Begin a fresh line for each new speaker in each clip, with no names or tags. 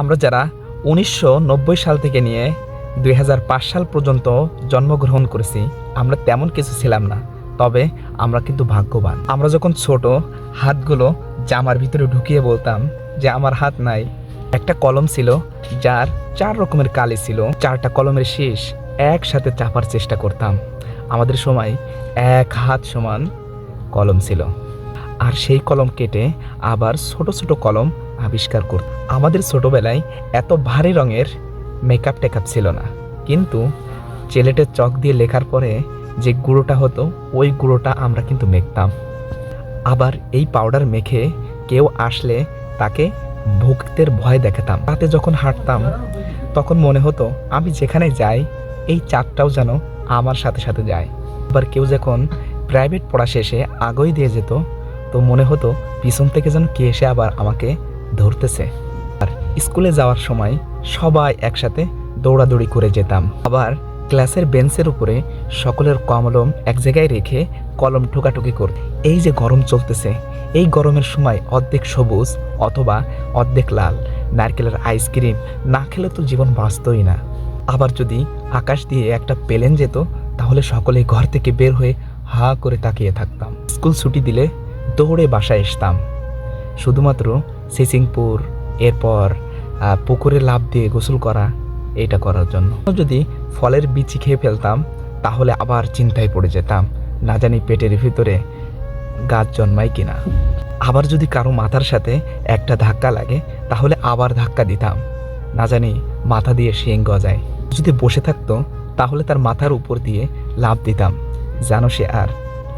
আমরা যারা উনিশশো নব্বই সাল থেকে নিয়ে দুই হাজার পাঁচ সাল পর্যন্ত জন্মগ্রহণ করেছি, আমরা তেমন কিছু ছিলাম না, তবে আমরা কিন্তু ভাগ্যবান। আমরা যখন ছোট, হাতগুলো জামার ভিতরে ঢুকিয়ে বলতাম যে আমার হাত নাই। একটা কলম ছিল যার চার রকমের কালি ছিল। চারটা কলমের শেষ একসাথে চাপার চেষ্টা করতাম। আমাদের সময় এক হাত সমান কলম ছিল। আর সেই কলম কেটে আবার ছোট ছোট কলম আবিষ্কার করত। আমাদের ছোটবেলায় এত ভারী রঙের মেকআপ টেকআপ ছিল না। কিন্তু চেলেটের চক দিয়ে লেখার পরে যে গুঁড়োটা হতো, ওই গুঁড়োটা আমরা কিন্তু মেখতাম। আবার এই পাউডার মেখে কেউ আসলে তাকে ভুক্তের ভয় দেখাতাম। রাতে যখন হাঁটতাম, তখন মনে হতো, আমি যেখানে যাই, এই চাঁদটাও যেন আমার সাথে সাথে যায়। আবার কেউ যখন প্রাইভেট পড়া শেষে আগই দিয়ে যেত তো মনে হতো পিছন থেকে যেন কে এসে আবার আমাকে ধরতেছে। আর স্কুলে যাওয়ার সময় সবাই একসাথে দৌড়াদৌড়ি করে যেতাম। আবার ক্লাসের বেঞ্চের উপরে সকলের কমলম এক জায়গায় রেখে কলম ঠোকাঠুকি করত। এই যে গরম চলতেছে, এই গরমের সময় অর্ধেক সবুজ অথবা অর্ধেক লাল, নারকেলের আইসক্রিম না খেলে তো জীবন বাঁচতই না। আবার যদি আকাশ দিয়ে একটা প্লেন যেত, তাহলে সকলে ঘর থেকে বের হয়ে হা করে তাকিয়ে থাকতাম। স্কুল ছুটি দিলে দৌড়ে বাসায় আসতাম। শুধুমাত্র সিসিংপুর, এরপর পুকুরে লাভ দিয়ে গোসল করা এটা করার জন্য। যদি ফলের বিচি খেয়ে ফেলতাম, তাহলে আবার চিন্তায় পড়ে যেতাম, না জানি পেটের ভিতরে গাছ জন্মায় কিনা। আবার যদি কারও মাথার সাথে একটা ধাক্কা লাগে, তাহলে আবার ধাক্কা দিতাম। না জানি মাথা দিয়ে শিং গজায়। যদি বসে থাকতো, তাহলে তার মাথার উপর দিয়ে লাভ দিতাম। যেন সে আর?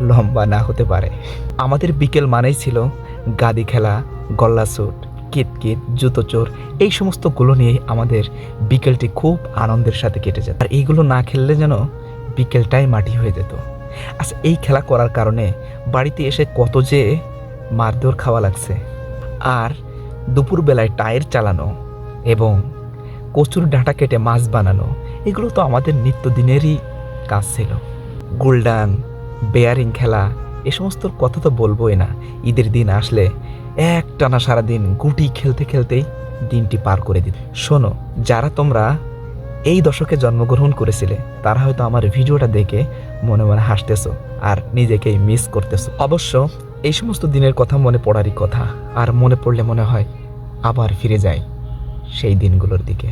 লম্বা না হতে পারে। আমাদের বিকেল মানেই ছিল গাদি খেলা, গল্লা স্যুট কিতকিত জুতো চোর, এই সমস্তগুলো নিয়ে আমাদের বিকেলটি খুব আনন্দের সাথে কেটে যেত। আর এইগুলো না খেললে যেন বিকেলটাই মাটি হয়ে যেত। আচ্ছা এই খেলা করার কারণে বাড়িতে এসে কত যে মারধর খাওয়া লাগছে। আর দুপুরবেলায় টায়ার চালানো এবং কচুর ডাঁটা কেটে মাছ বানানো, এগুলো তো আমাদের নিত্যদিনেরই কাজ ছিল। গোল্ডান বেয়ারিং খেলা, এ সমস্ত কথা তো বলবোই না। ঈদের দিন আসলে এক টানা সারাদিন গুটি খেলতে খেলতেই দিনটি পার করে দিত। শোনো, যারা তোমরা এই দশকে জন্মগ্রহণ করেছিলে, তারা হয়তো আমার ভিডিওটা দেখে মনে মনে হাসতেছো আর নিজেকেই মিস করতেছো। অবশ্য এই সমস্ত দিনের কথা মনে পড়ারই কথা, আর মনে পড়লে মনে হয় আবার ফিরে যাই সেই দিনগুলোর দিকে।